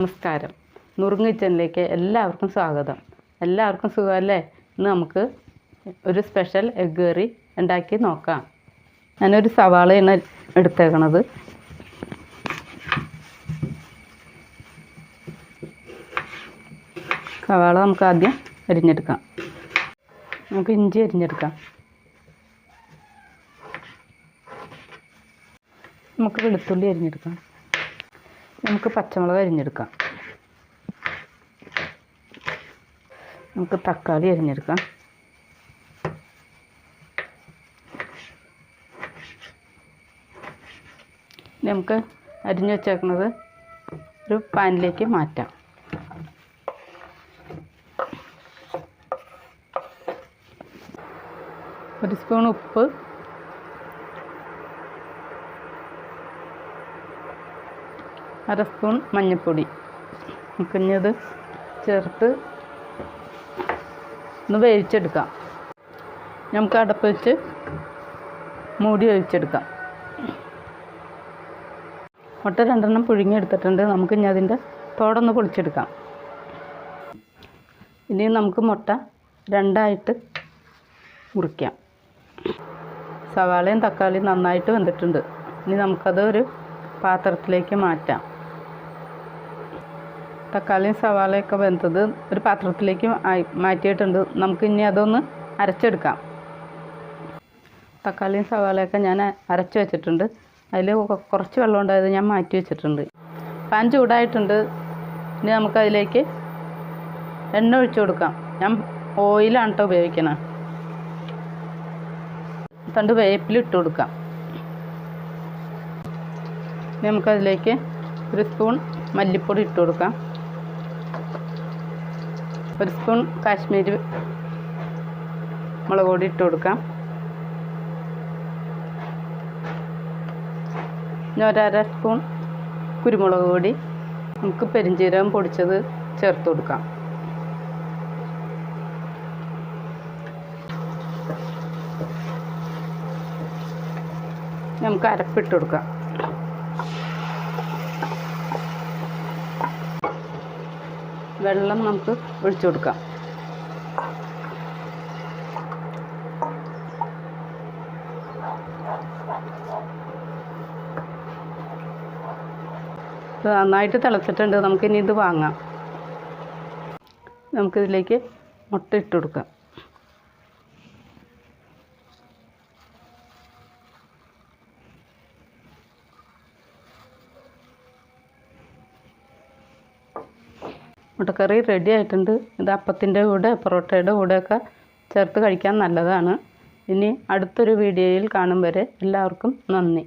നമസ്കാരം. നുറുങ്ങ് കിച്ചണിലേക്ക് എല്ലാവർക്കും സ്വാഗതം. എല്ലാവർക്കും സുഖമല്ലേ? ഇന്ന് നമുക്ക് ഒരു സ്പെഷ്യൽ എഗ് കറി ഉണ്ടാക്കി നോക്കാം. ഞാനൊരു സവാളയാണ് എടുത്തേക്കണത്. സവാള നമുക്ക് ആദ്യം അരിഞ്ഞെടുക്കാം. നമുക്ക് ഇഞ്ചി അരിഞ്ഞെടുക്കാം. നമുക്ക് വെളുത്തുള്ളി അരിഞ്ഞെടുക്കാം. നമുക്ക് പച്ചമുളക് അരിഞ്ഞെടുക്കാം. നമുക്ക് തക്കാളി അരിഞ്ഞെടുക്കാം. നമുക്ക് അരിഞ്ഞു വെച്ചേക്കുന്നത് ഒരു പാനിലേക്ക് മാറ്റാം. ഒരു സ്പൂൺ ഉപ്പ് അര സ്പൂൺ മഞ്ഞൾപ്പൊടി നമുക്കിഞ്ഞത് ചേർത്ത് ഒന്ന് വേവിച്ചെടുക്കാം. നമുക്ക് അടപ്പ് വെച്ച് മൂടി വേവിച്ചെടുക്കാം. മുട്ട രണ്ടെണ്ണം പുഴുങ്ങിയെടുത്തിട്ടുണ്ട്. നമുക്ക് ഇനി അതിന്റെ തോടൊന്ന് പൊളിച്ചെടുക്കാം. ഇനി നമുക്ക് മുട്ട രണ്ടായിട്ട് മുറിക്കാം. സവാളയും തക്കാളിയും നന്നായിട്ട് വെന്തിട്ടുണ്ട്. ഇനി നമുക്കത് ഒരു പാത്രത്തിലേക്ക് മാറ്റാം. തക്കാളിയും സവാളയൊക്കെ വെന്തത് ഒരു പാത്രത്തിലേക്ക് മാറ്റിയിട്ടുണ്ട്. നമുക്ക് ഇനി അതൊന്ന് അരച്ചെടുക്കാം. തക്കാളിയും സവാളയൊക്കെ ഞാൻ അരച്ച് വെച്ചിട്ടുണ്ട്. അതിൽ കുറച്ച് വെള്ളം ഉണ്ടായത് ഞാൻ മാറ്റി വെച്ചിട്ടുണ്ട്. പാൻ ചൂടായിട്ടുണ്ട്. ഇനി നമുക്കതിലേക്ക് എണ്ണ ഒഴിച്ചു കൊടുക്കാം. ഞാൻ ഓയിലാണ് കേട്ടോ ഉപയോഗിക്കണത് തണ്ട് വേപ്പിൽ ഇട്ട് കൊടുക്കാം. ഇനി നമുക്കതിലേക്ക് ഒരു സ്പൂൺ മല്ലിപ്പൊടി ഇട്ട് കൊടുക്കാം. ഒരു സ്പൂൺ കാശ്മീരി മുളക് പൊടി ഇട്ട് കൊടുക്കാം. ഇനി ഒരര സ്പൂൺ കുരുമുളക് പൊടി. നമുക്ക് പെരിഞ്ചീരകം പൊടിച്ചത് ചേർത്ത് കൊടുക്കാം. നമുക്ക് അരപ്പിട്ട് കൊടുക്കാം. വെള്ളം നമുക്ക് ഒഴിച്ചു കൊടുക്കാം. നന്നായിട്ട് തിളച്ചിട്ടുണ്ട്. നമുക്കിനി ഇത് വാങ്ങാം. നമുക്കിതിലേക്ക് മുട്ട ഇട്ട് കൊടുക്കാം. മുട്ടക്കറി റെഡി ആയിട്ടുണ്ട്. ഇത് അപ്പത്തിന്റെ കൂടെ പൊറോട്ടയുടെ കൂടെയൊക്കെ ചേർത്ത് കഴിക്കാൻ നല്ലതാണ്. ഇനി അടുത്തൊരു വീഡിയോയിൽ കാണും വരെ. എല്ലാവർക്കും നന്ദി.